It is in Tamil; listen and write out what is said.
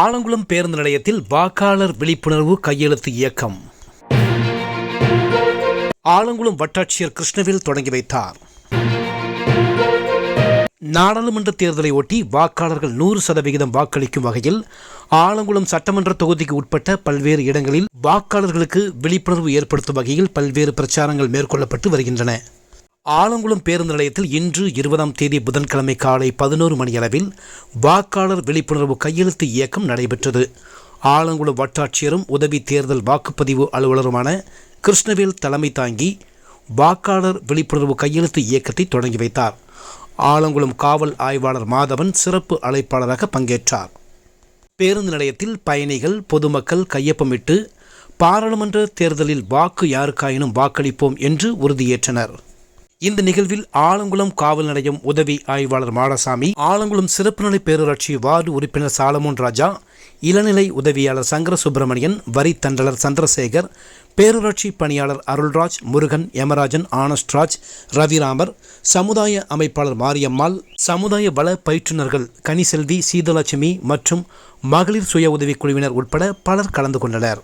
ஆலங்குளம் பேருந்து நிலையத்தில் வாக்காளர் விழிப்புணர்வு கையெழுத்து இயக்கம். ஆலங்குளம் வட்டாட்சியர் கிருஷ்ணவேல் தொடங்கி வைத்தார். நாடாளுமன்ற தேர்தலை ஒட்டி வாக்காளர்கள் நூறு சதவிகிதம் வாக்களிக்கும் வகையில் ஆலங்குளம் சட்டமன்ற தொகுதிக்கு உட்பட்ட பல்வேறு இடங்களில் வாக்காளர்களுக்கு விழிப்புணர்வு ஏற்படுத்தும் வகையில் பல்வேறு பிரச்சாரங்கள் மேற்கொள்ளப்பட்டு வருகின்றன. ஆலங்குளம் பேருந்து நிலையத்தில் இன்று இருபதாம் தேதி புதன்கிழமை காலை பதினோரு மணியளவில் வாக்காளர் விழிப்புணர்வு கையெழுத்து இயக்கம் நடைபெற்றது. ஆலங்குளம் வட்டாட்சியரும் உதவி தேர்தல் வாக்குப்பதிவு அலுவலருமான கிருஷ்ணவேல் தலைமை தாங்கி வாக்காளர் விழிப்புணர்வு கையெழுத்து இயக்கத்தை தொடங்கி வைத்தார். ஆலங்குளம் காவல் ஆய்வாளர் மாதவன் சிறப்பு அழைப்பாளராக பங்கேற்றார். பேருந்து நிலையத்தில் பயணிகள் பொதுமக்கள் கையொப்பமிட்டு பாராளுமன்ற தேர்தலில் வாக்கு யாருக்காயினும் வாக்களிப்போம் என்று உறுதியேற்றனர். இந்த நிகழ்வில் ஆலங்குளம் காவல் நிலையம் உதவி ஆய்வாளர் மாடசாமி ஆலங்குளம் சிறப்பு நிலை பேரூராட்சி வார்டு உறுப்பினர் சாலமோன் ராஜா இளநிலை உதவியாளர் சங்கர சுப்பிரமணியன் வரி தண்டலர் சந்திரசேகர் பேரூராட்சி பணியாளர் அருள்ராஜ் முருகன் யமராஜன் ஆனஸ்ட்ராஜ் ரவிராமர் சமுதாய அமைப்பாளர் மாரியம்மாள் சமுதாய வள பயிற்றுனர்கள் கனிசெல்வி சீதலட்சுமி மற்றும் மகளிர் சுய உதவிக் குழுவினர் உட்பட பலர் கலந்து கொண்டனர்.